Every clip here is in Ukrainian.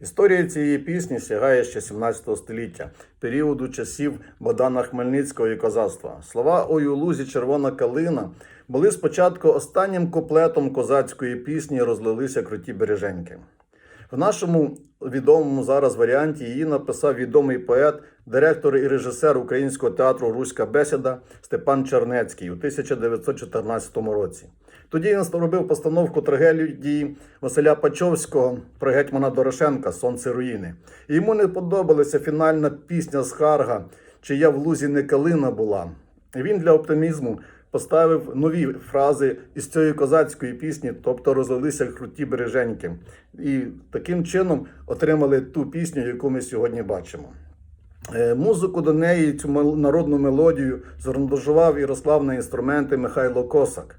Історія цієї пісні сягає ще 17 століття, періоду часів Богдана Хмельницького і козацтва. Слова «Ой у лузі червона калина були спочатку останнім куплетом козацької пісні розлилися круті береженьки. В нашому відомому зараз варіанті її написав відомий поет, директор і режисер українського театру Руська бесіда Степан Чернецький у 1914 році. Тоді він робив постановку трагедії Василя Пачовського про гетьмана Дорошенка Сонце руїни. І йому не подобалася фінальна пісня Скарга, чия в лузі не калина була. І він для оптимізму поставив нові фрази із цієї козацької пісні, тобто розлилися круті береженьки. І таким чином отримали ту пісню, яку ми сьогодні бачимо. Е, Музику до неї, цю народну мелодію, зааранжував і розклав на інструменти Михайло Косак,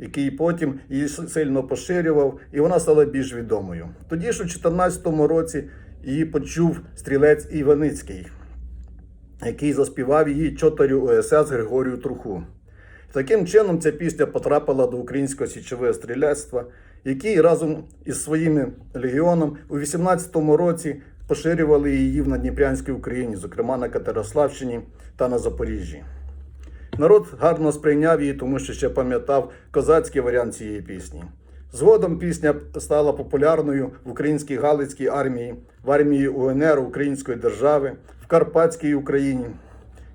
який потім її сильно поширював, і вона стала більш відомою. Тоді ж у 2014 році її почув стрілець Іваницький, який заспівав її чотарю ОСС Григорію Труху. Таким чином ця пісня потрапила до українського січового стріляцтва, який разом із своїм легіоном у 18-му році поширювали її в Надніпрянській Україні, зокрема на Катерославщині та на Запоріжжі. Народ гарно сприйняв її, тому що ще пам'ятав козацький варіант цієї пісні. Згодом пісня стала популярною в українській Галицькій армії, в армії УНР Української держави, в Карпатській Україні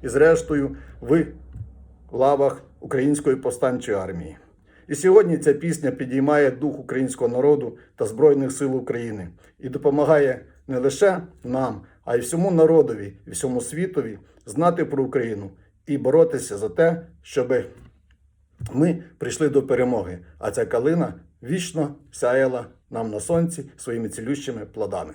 і, зрештою, в лавах Української повстанчої армії. І сьогодні ця пісня підіймає дух українського народу та Збройних сил України і допомагає не лише нам, а й всьому народові і всьому світові знати про Україну і боротися за те, щоб ми прийшли до перемоги. А ця калина вічно сяяла нам на сонці своїми цілющими плодами.